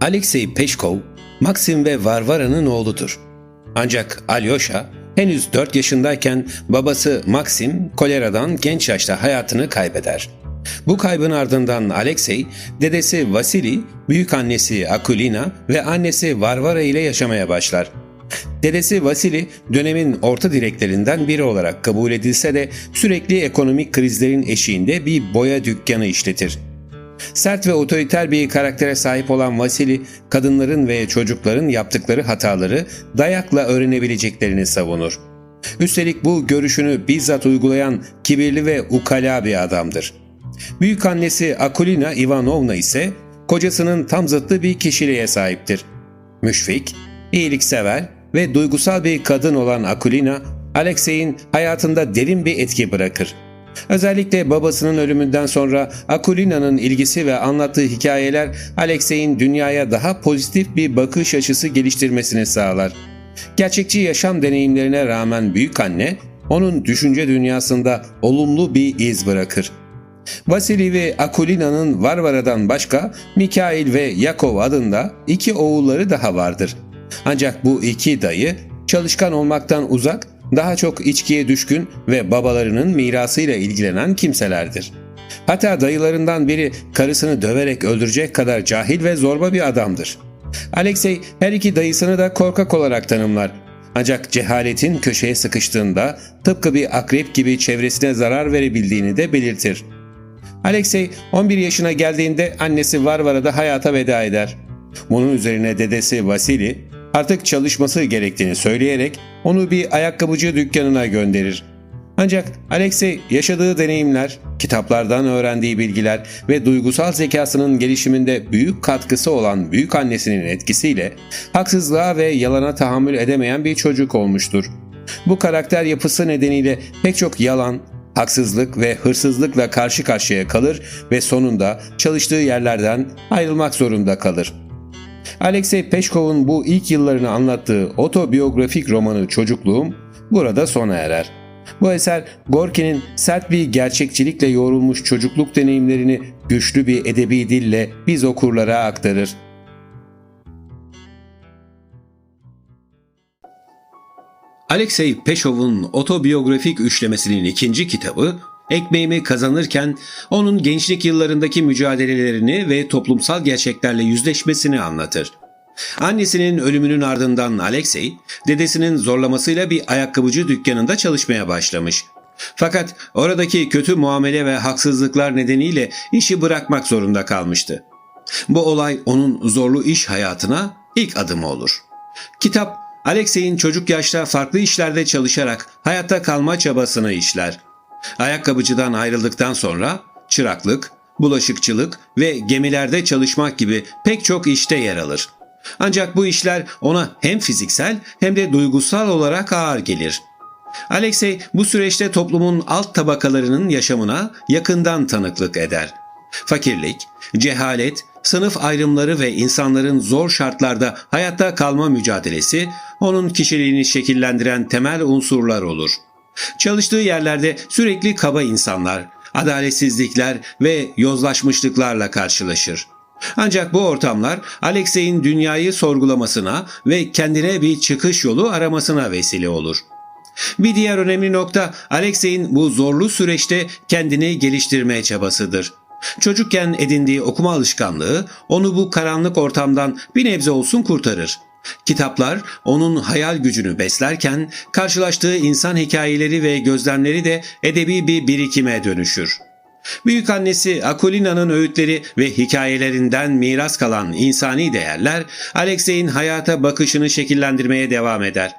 Alexey Peşkov, Maxim ve Varvara'nın oğludur. Ancak Alyosha henüz 4 yaşındayken babası Maxim koleradan genç yaşta hayatını kaybeder. Bu kaybın ardından Alexey, dedesi Vasili, büyük annesi Akulina ve annesi Varvara ile yaşamaya başlar. Dedesi Vasili dönemin orta direklerinden biri olarak kabul edilse de sürekli ekonomik krizlerin eşiğinde bir boya dükkanı işletir. Sert ve otoriter bir karaktere sahip olan Vasili, kadınların ve çocukların yaptıkları hataları dayakla öğrenebileceklerini savunur. Üstelik bu görüşünü bizzat uygulayan kibirli ve ukala bir adamdır. Büyük annesi Akulina Ivanovna ise kocasının tam zıttı bir kişiliğe sahiptir. Müşfik, iyiliksever ve duygusal bir kadın olan Akulina, Alexey'in hayatında derin bir etki bırakır. Özellikle babasının ölümünden sonra Akulina'nın ilgisi ve anlattığı hikayeler Alexey'in dünyaya daha pozitif bir bakış açısı geliştirmesini sağlar. Gerçekçi yaşam deneyimlerine rağmen büyük anne onun düşünce dünyasında olumlu bir iz bırakır. Vasili ve Akulina'nın Varvara'dan başka Mikail ve Yakov adında iki oğulları daha vardır. Ancak bu iki dayı çalışkan olmaktan uzak, daha çok içkiye düşkün ve babalarının mirasıyla ilgilenen kimselerdir. Hatta dayılarından biri karısını döverek öldürecek kadar cahil ve zorba bir adamdır. Alexey her iki dayısını da korkak olarak tanımlar. Ancak cehaletin köşeye sıkıştığında tıpkı bir akrep gibi çevresine zarar verebildiğini de belirtir. Alexey 11 yaşına geldiğinde annesi Varvara'da hayata veda eder. Bunun üzerine dedesi Vasili artık çalışması gerektiğini söyleyerek onu bir ayakkabıcı dükkanına gönderir. Ancak Alexey yaşadığı deneyimler, kitaplardan öğrendiği bilgiler ve duygusal zekasının gelişiminde büyük katkısı olan büyük annesinin etkisiyle haksızlığa ve yalana tahammül edemeyen bir çocuk olmuştur. Bu karakter yapısı nedeniyle pek çok yalan, haksızlık ve hırsızlıkla karşı karşıya kalır ve sonunda çalıştığı yerlerden ayrılmak zorunda kalır. Alexey Peşkov'un bu ilk yıllarını anlattığı otobiyografik romanı Çocukluğum burada sona erer. Bu eser Gorki'nin sert bir gerçekçilikle yoğrulmuş çocukluk deneyimlerini güçlü bir edebi dille biz okurlara aktarır. Alexey Peşov'un otobiyografik üçlemesinin ikinci kitabı Ekmeğimi kazanırken onun gençlik yıllarındaki mücadelelerini ve toplumsal gerçeklerle yüzleşmesini anlatır. Annesinin ölümünün ardından Alexey, dedesinin zorlamasıyla bir ayakkabıcı dükkanında çalışmaya başlamış. Fakat oradaki kötü muamele ve haksızlıklar nedeniyle işi bırakmak zorunda kalmıştı. Bu olay onun zorlu iş hayatına ilk adımı olur. Kitap, Alexey'in çocuk yaşta farklı işlerde çalışarak hayatta kalma çabasını işler. Ayakkabıcıdan ayrıldıktan sonra çıraklık, bulaşıkçılık ve gemilerde çalışmak gibi pek çok işte yer alır. Ancak bu işler ona hem fiziksel hem de duygusal olarak ağır gelir. Alexey bu süreçte toplumun alt tabakalarının yaşamına yakından tanıklık eder. Fakirlik, cehalet, sınıf ayrımları ve insanların zor şartlarda hayatta kalma mücadelesi onun kişiliğini şekillendiren temel unsurlar olur. Çalıştığı yerlerde sürekli kaba insanlar, adaletsizlikler ve yozlaşmışlıklarla karşılaşır. Ancak bu ortamlar Alexey'in dünyayı sorgulamasına ve kendine bir çıkış yolu aramasına vesile olur. Bir diğer önemli nokta Alexey'in bu zorlu süreçte kendini geliştirmeye çabasıdır. Çocukken edindiği okuma alışkanlığı onu bu karanlık ortamdan bir nebze olsun kurtarır. Kitaplar onun hayal gücünü beslerken karşılaştığı insan hikayeleri ve gözlemleri de edebi bir birikime dönüşür. Büyük annesi Akulina'nın öğütleri ve hikayelerinden miras kalan insani değerler Alexey'in hayata bakışını şekillendirmeye devam eder.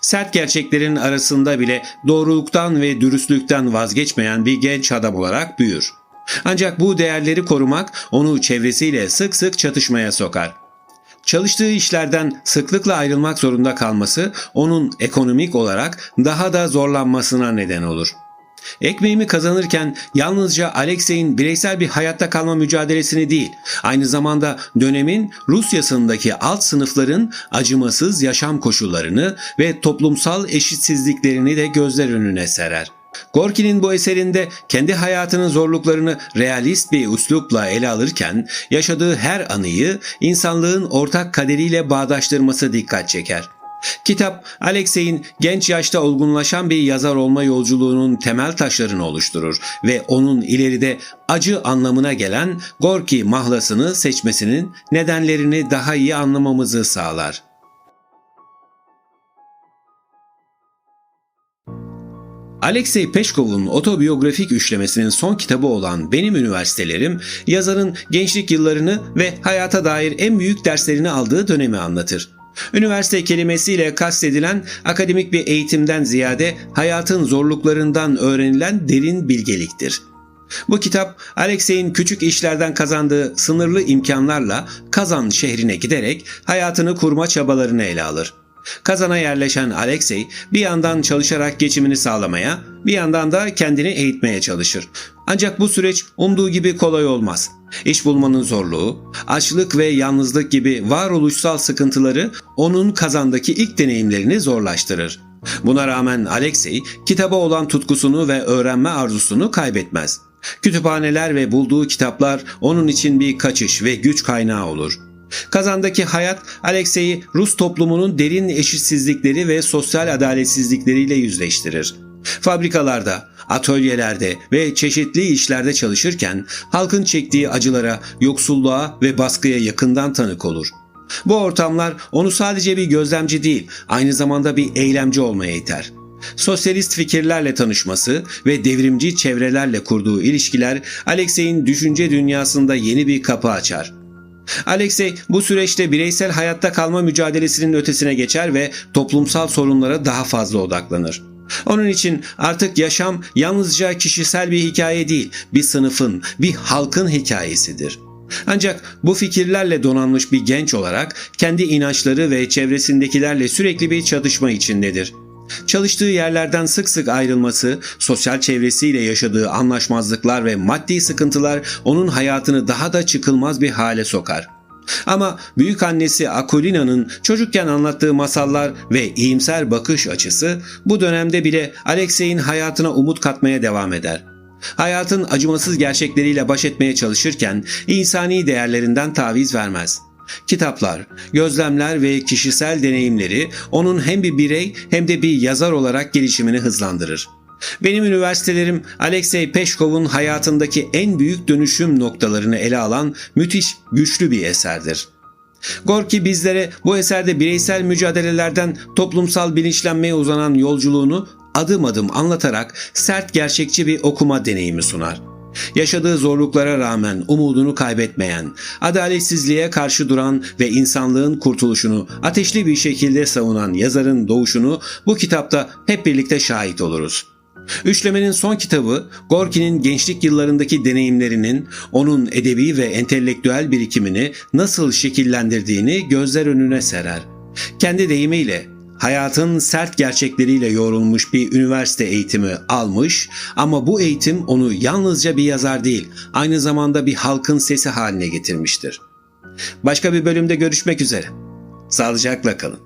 Sert gerçeklerin arasında bile doğruluktan ve dürüstlükten vazgeçmeyen bir genç adam olarak büyür. Ancak bu değerleri korumak onu çevresiyle sık sık çatışmaya sokar. Çalıştığı işlerden sıklıkla ayrılmak zorunda kalması onun ekonomik olarak daha da zorlanmasına neden olur. Ekmeğimi kazanırken yalnızca Alexey'in bireysel bir hayatta kalma mücadelesini değil, aynı zamanda dönemin Rusyasındaki alt sınıfların acımasız yaşam koşullarını ve toplumsal eşitsizliklerini de gözler önüne serer. Gorki'nin bu eserinde kendi hayatının zorluklarını realist bir üslupla ele alırken yaşadığı her anıyı insanlığın ortak kaderiyle bağdaştırması dikkat çeker. Kitap, Alexey'in genç yaşta olgunlaşan bir yazar olma yolculuğunun temel taşlarını oluşturur ve onun ileride acı anlamına gelen Gorki mahlasını seçmesinin nedenlerini daha iyi anlamamızı sağlar. Alexey Peşkov'un otobiyografik üçlemesinin son kitabı olan Benim Üniversitelerim, yazarın gençlik yıllarını ve hayata dair en büyük derslerini aldığı dönemi anlatır. Üniversite kelimesiyle kastedilen akademik bir eğitimden ziyade hayatın zorluklarından öğrenilen derin bilgeliktir. Bu kitap Alexey'in küçük işlerden kazandığı sınırlı imkanlarla Kazan şehrine giderek hayatını kurma çabalarını ele alır. Kazana yerleşen Alexey bir yandan çalışarak geçimini sağlamaya, bir yandan da kendini eğitmeye çalışır. Ancak bu süreç umduğu gibi kolay olmaz. İş bulmanın zorluğu, açlık ve yalnızlık gibi varoluşsal sıkıntıları onun kazandaki ilk deneyimlerini zorlaştırır. Buna rağmen Alexey kitaba olan tutkusunu ve öğrenme arzusunu kaybetmez. Kütüphaneler ve bulduğu kitaplar onun için bir kaçış ve güç kaynağı olur. Kazandaki hayat Alexey'i Rus toplumunun derin eşitsizlikleri ve sosyal adaletsizlikleriyle yüzleştirir. Fabrikalarda, atölyelerde ve çeşitli işlerde çalışırken halkın çektiği acılara, yoksulluğa ve baskıya yakından tanık olur. Bu ortamlar onu sadece bir gözlemci değil, aynı zamanda bir eylemci olmaya iter. Sosyalist fikirlerle tanışması ve devrimci çevrelerle kurduğu ilişkiler Alexey'in düşünce dünyasında yeni bir kapı açar. Alexey bu süreçte bireysel hayatta kalma mücadelesinin ötesine geçer ve toplumsal sorunlara daha fazla odaklanır. Onun için artık yaşam yalnızca kişisel bir hikaye değil, bir sınıfın, bir halkın hikayesidir. Ancak bu fikirlerle donanmış bir genç olarak kendi inançları ve çevresindekilerle sürekli bir çatışma içindedir. Çalıştığı yerlerden sık sık ayrılması, sosyal çevresiyle yaşadığı anlaşmazlıklar ve maddi sıkıntılar onun hayatını daha da çıkılmaz bir hale sokar. Ama büyük annesi Akulina'nın çocukken anlattığı masallar ve iyimser bakış açısı bu dönemde bile Alexey'in hayatına umut katmaya devam eder. Hayatın acımasız gerçekleriyle baş etmeye çalışırken insani değerlerinden taviz vermez. Kitaplar, gözlemler ve kişisel deneyimleri onun hem bir birey hem de bir yazar olarak gelişimini hızlandırır. Benim üniversitelerim Alexey Peşkov'un hayatındaki en büyük dönüşüm noktalarını ele alan müthiş güçlü bir eserdir. Gorki bizlere bu eserde bireysel mücadelelerden toplumsal bilinçlenmeye uzanan yolculuğunu adım adım anlatarak sert gerçekçi bir okuma deneyimi sunar. Yaşadığı zorluklara rağmen umudunu kaybetmeyen, adaletsizliğe karşı duran ve insanlığın kurtuluşunu ateşli bir şekilde savunan yazarın doğuşunu bu kitapta hep birlikte şahit oluruz. Üçlemenin son kitabı Gorki'nin gençlik yıllarındaki deneyimlerinin onun edebi ve entelektüel birikimini nasıl şekillendirdiğini gözler önüne serer. Kendi deyimiyle hayatın sert gerçekleriyle yoğrulmuş bir üniversite eğitimi almış ama bu eğitim onu yalnızca bir yazar değil, aynı zamanda bir halkın sesi haline getirmiştir. Başka bir bölümde görüşmek üzere. Sağlıcakla kalın.